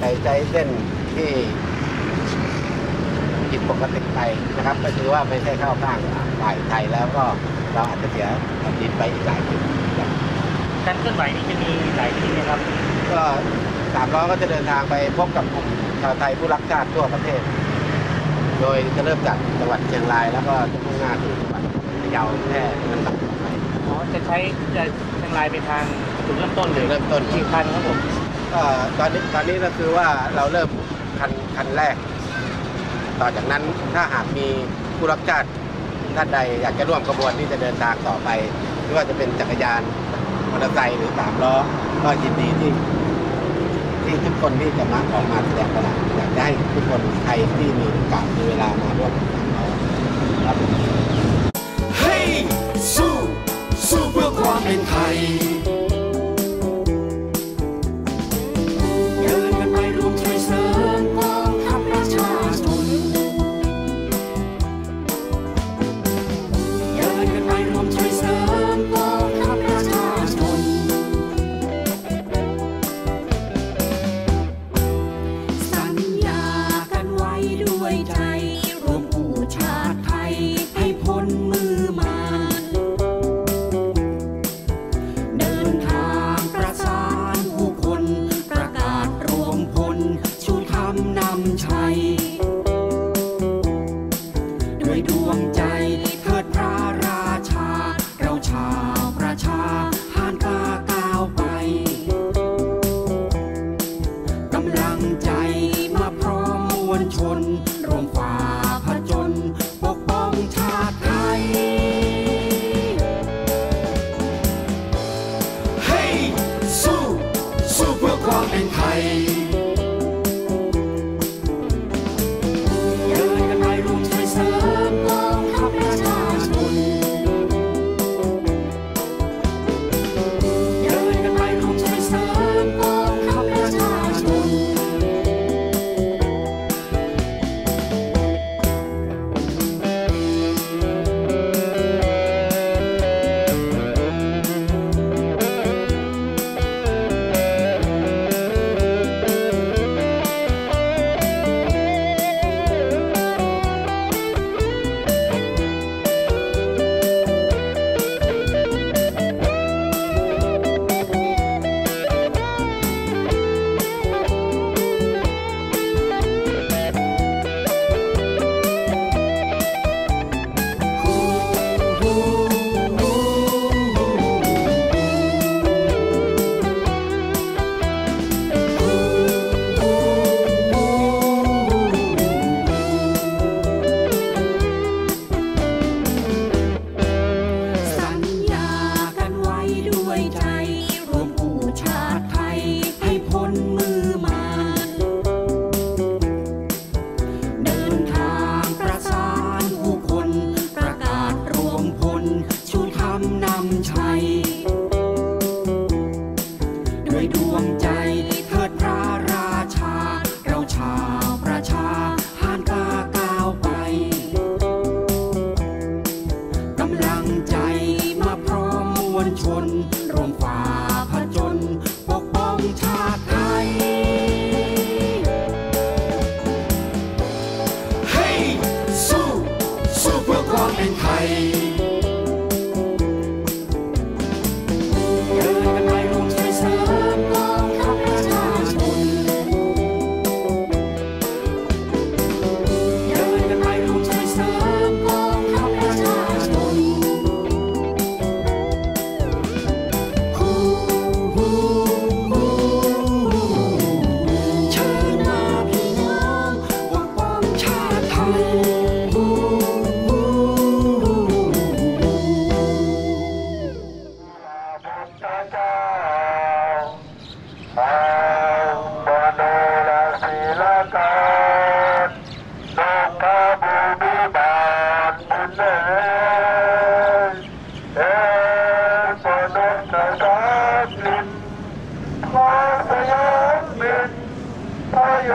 ใจใจเส้นที่ผิดปกติไปนะครับ ก็คือว่าไม่ใช่เข้าข้างฝ่ายไทยแล้วก็เราอาจจะเสียแผ่นดินไปอีกหลายจุดนะครับการเคลื่อนไหวนี้จะมีหลายที่นะครับ ก็สามล้อก็จะเดินทางไปพบกับกลุ่มชาวไทยผู้รักชาติทั่วประเทศ โดยจะเริ่มจากจังหวัดเชียงราย แล้วก็จะมุ่งหน้าสู่จังหวัดพะเยาแพร่นั่นต่อไปอ๋อจะใช้จะเชียงรายเป็นทางจุดเริ่มต้นเลยเริ่มต้นกี่คันครับผม ก็ตอนนี้ตอนนี้ก็คือว่าเราเริ่มคันคันแรก ต่อจากนั้นถ้าหากมีผู้รับชาติท่านใดอยากจะร่วมขบวนที่จะเดินทางต่อไปไม่ว่าจะเป็นจักรยานมอเตอร์ไซค์หรือสามล้อก็ยินดีที่ที่ทุกคนที่จะมาออกมาแสดงพลังอยากจะให้ทุกคนไทยที่มีโอกาสมีเวลามาร่วมกับสามล้อครับ น ด้วยดวงใจเทิดพระราชา เราชาวประชาหานกล้าก้าวไปกำลังใจมาพร้อมมวลชนรวมฝ่าผจญปกป้องชาติ